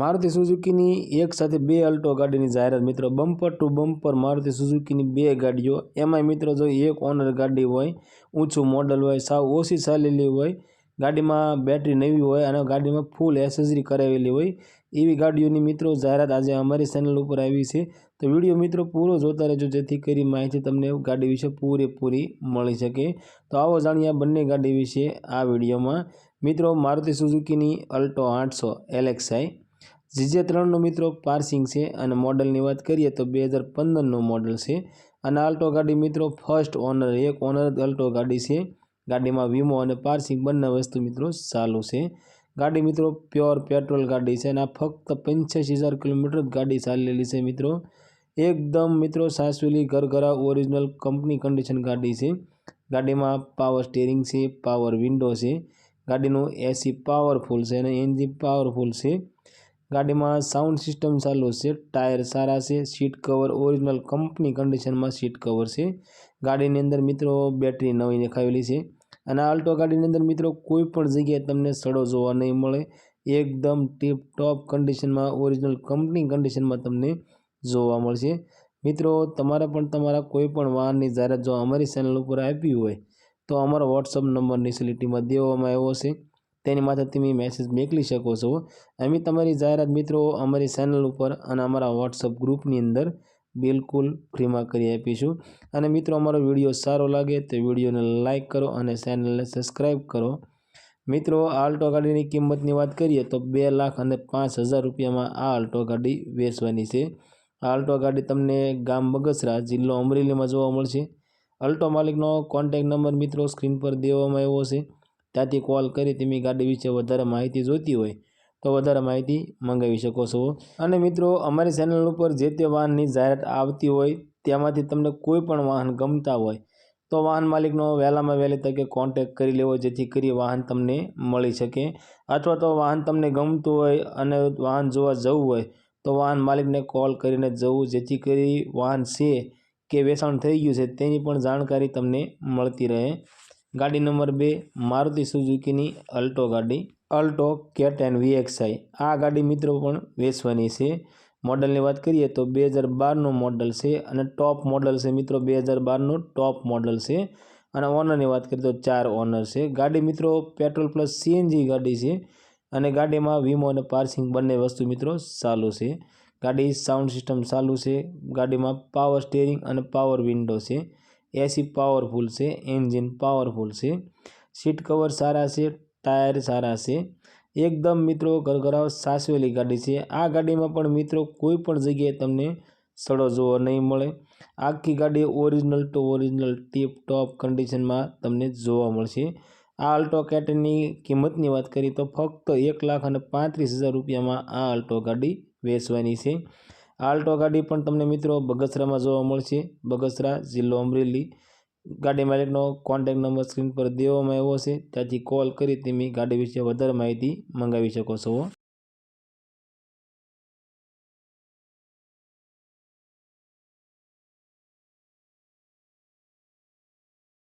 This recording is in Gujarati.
મારુતિ સુઝુકીની એક સાથે બે અલ્ટો ગાડીની જાહેરાત. મિત્રો, બમ્પર ટુ બમ્પર મારુતિ સુઝુકીની બે ગાડીઓ. એમાંય મિત્રો, જો એક ઓનર ગાડી હોય, ઊંચું મોડલ હોય, સાવ ઓછી ચાલેલી હોય, ગાડીમાં બેટરી નવી હોય અને ગાડીમાં ફૂલ એસેસરી કરાવેલી હોય, એવી ગાડીઓની મિત્રો જાહેરાત આજે અમારી ચેનલ ઉપર આવી છે. તો વીડિયો મિત્રો પૂરો જોતા રહેજો, જેથી કરી માહિતી તમને ગાડી વિશે પૂરેપૂરી મળી શકે. તો આવો જાણીએ આ બંને ગાડી વિશે આ વિડીયોમાં. મિત્રો, મારુતિ સુઝુકીની અલ્ટો આઠસો L X I G J ત્રણનો મિત્રો પાર્સિંગ છે અને મોડલની વાત કરીએ તો બે હજાર પંદરનું મોડલ છે. અને આલ્ટો ગાડી મિત્રો ફર્સ્ટ ઓનર, એક ઓનર અલ્ટો ગાડી છે. ગાડીમાં વીમો અને પાર્સિંગ બંને વસ્તુ મિત્રો ચાલુ છે. ગાડી મિત્રો પ્યોર પેટ્રોલ ગાડી છે અને આ ફક્ત પંચ્યાસી હજાર કિલોમીટર જ ગાડી ચાલેલી છે મિત્રો. એકદમ મિત્રો સાસવેલી ઘરઘરા ઓરિજિનલ કંપની કન્ડિશન ગાડી છે. ગાડીમાં પાવર સ્ટેરિંગ છે પાવર વિન્ડો છે. ગાડીનું એસી પાવરફુલ છે અને એન્જિન પાવરફુલ છે. ગાડીમાં સાઉન્ડ સિસ્ટમ ચાલુ છે ટાયર સારા છે સીટ કવર ઓરિજિનલ કંપની કન્ડિશનમાં સીટ કવર છે. ગાડીની અંદર મિત્રો બેટરી નવી દેખાયેલી છે અને આલ્ટો ગાડીની અંદર મિત્રો કોઈ પણ જગ્યાએ તમને સડો જોવા નહીં મળે. એકદમ ટીપ ટોપ કન્ડિશનમાં ઓરિજિનલ કંપની કન્ડિશનમાં તમને જોવા મળશે. મિત્રો, તમારે પણ તમારા કોઈ પણ વાહનની જાહેરાત જો અમારી ચેનલ ઉપર આપી હોય, તો અમારો વોટ્સઅપ નંબર નીચે દેવામાં આવ્યો છે. તેની માથે તમે મેસેજ મોકલી શકો છો. અમે તમારી જાહેરાત મિત્રો અમારી ચેનલ ઉપર અને અમારા વોટ્સઅપ ગ્રુપની અંદર બિલકુલ ફ્રીમાં કરી આપીશું. અને મિત્રો, અમારો વીડિયો સારો લાગે તો વિડીયોને લાઇક કરો અને ચેનલને સબસ્ક્રાઈબ કરો. મિત્રો આલ્ટો ગાડીની કિંમતની વાત કરીએ તો બે લાખ અને પાંચ હજાર રૂપિયામાં આ આલ્ટો ગાડી વેચવાની છે. આ આલ્ટો ગાડી તમને ગામ બગસરા જિલ્લો અમરેલીમાં જોવા મળશે. અલ્ટો માલિકનો કોન્ટેક નંબર મિત્રો સ્ક્રીન પર દેવામાં આવ્યો છે. ત્યાંથી કોલ કરી તમે ગાડી વિશે વધારે માહિતી જોઈતી હોય તો વધારે માહિતી મંગાવી શકો છો. અને મિત્રો, અમારી ચેનલ ઉપર જે તે વાહનની જાહેરાત આવતી હોય તેમાંથી તમને કોઈ પણ વાહન ગમતા હોય તો વાહન માલિકનો વહેલામાં વહેલી તકે કોન્ટેક કરી લેવો, જેથી કરી વાહન તમને મળી શકે. અથવા તો વાહન તમને ગમતું હોય અને વાહન જોવા જવું હોય તો વાહન માલિકને કોલ કરીને જવું, જેથી કરી વાહન છે કે વેચાણ થઈ ગયું છે તેની પણ જાણકારી તમને મળતી રહે. ગાડી નંબર બે, મારુતિ સુઝુકીની અલ્ટો ગાડી, અલ્ટો કેટ ટેન વીએક્સઆઈ. આ ગાડી મિત્રો પણ વેચવાની છે. મોડલની વાત કરીએ તો બે હજાર બારનું મોડલ છે અને ટોપ મોડલ છે મિત્રો. બે હજાર બારનું ટોપ મોડલ છે અને ઓનરની વાત કરીએ તો ચાર ઓનર છે. ગાડી મિત્રો પેટ્રોલ પ્લસ સીએનજી ગાડી છે અને ગાડીમાં વીમો અને પાર્સિંગ બંને વસ્તુ મિત્રો ચાલુ છે. ગાડી સાઉન્ડ સિસ્ટમ ચાલુ છે. ગાડીમાં પાવર સ્ટેરિંગ અને પાવર વિન્ડો છે. એસી પાવરફુલ છે એન્જિન પાવરફુલ છે સીટ કવર સારા છે ટાયર સારા છે એકદમ મિત્રો ઘરઘરાવ સાસવેલી ગાડી છે આ ગાડીમાં પણ મિત્રો કોઈ પણ જગ્યાએ તમને સડો જોવા નહીં મળે આખી ગાડી original to original tip top કન્ડિશનમાં તમને જોવા મળશે આ અલ્ટો કેટની કિંમતની વાત કરીએ તો ફક્ત એક લાખ અને પાંત્રીસ હજાર રૂપિયામાં આ અલ્ટો ગાડી વેચવાની છે આલ્ટો ગાડી પણ તમને મિત્રો બગસરામાં જોવા મળશે. બગસરા જિલ્લો અમરેલી. ગાડી માલિકનો કોન્ટેક નંબર સ્ક્રીન પર દેવામાં આવ્યો છે. ત્યાંથી કોલ કરી તમે ગાડી વિશે વધારે માહિતી મંગાવી શકો છો.